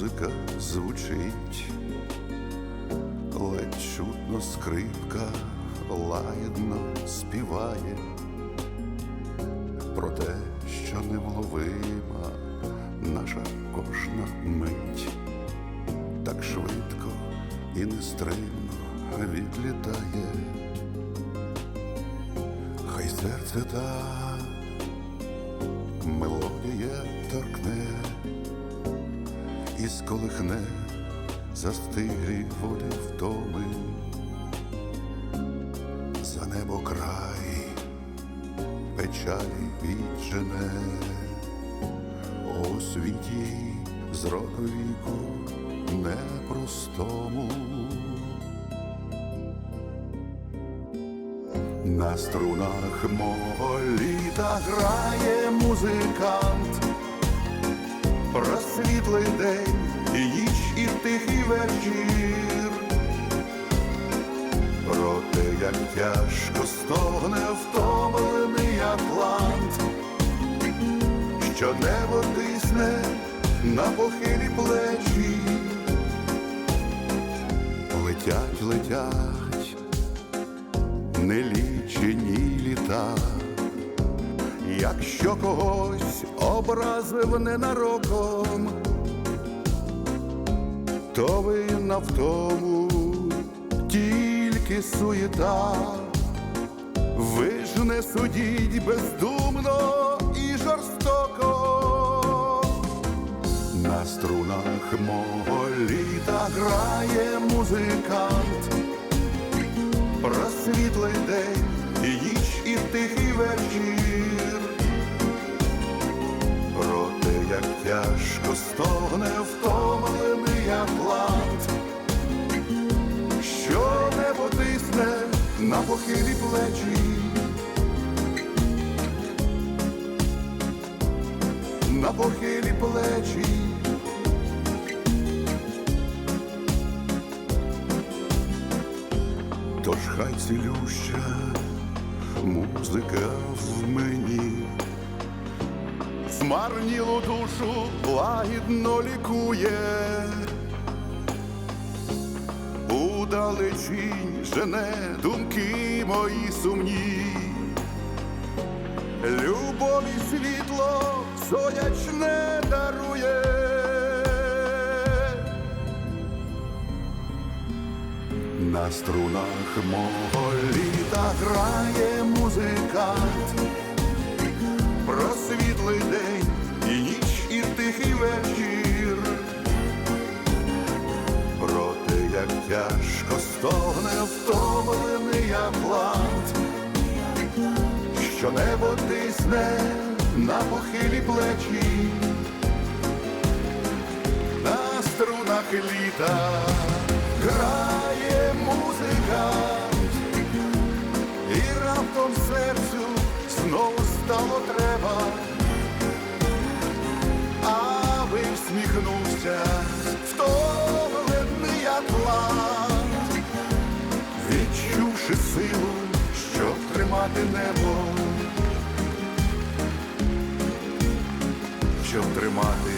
Музика звучить, ледь чутно скрипка лагідно співає. Про те, що невловима наша кожна мить, так швидко і нестримно відлітає. Хай серце та мелодія торкне і сколихне застиглі води втоми, за небо край печалі віджене, у світі з роду віку непростому. На струнах мого літа грає музикант, просвітлий день, і ніч і тихий вечір. Про те, як тяжко стогне втомлений Атлант, що небо тисне на похилі плечі, летять, летять нелічені літа. Якщо когось образив ненароком, то винна в тому тільки суєта. Ви ж не судіть бездумно і жорстоко. На струнах мого літа грає музикант просвітлий день, і ніч, і тихий вечір. Про те, як тяжко стогне втомлений Атлант, що небо тисне на похилі плечі. На похилі плечі. Тож хай цілюща музика в мені, змарнілу душу лагідно лікує, удалечінь жене думки мої сумні, любов і світло сонячне На струнах мого літа грає музикант, просвітлий день і ніч, і тихий вечір. Про те, як тяжко стогне втомлений Атлант, що небо тисне на похилі плечі, на струнах літа стало треба, аби всміхнувся втомлений атлант, відчувши силу, щоб тримати небо, щоб тримати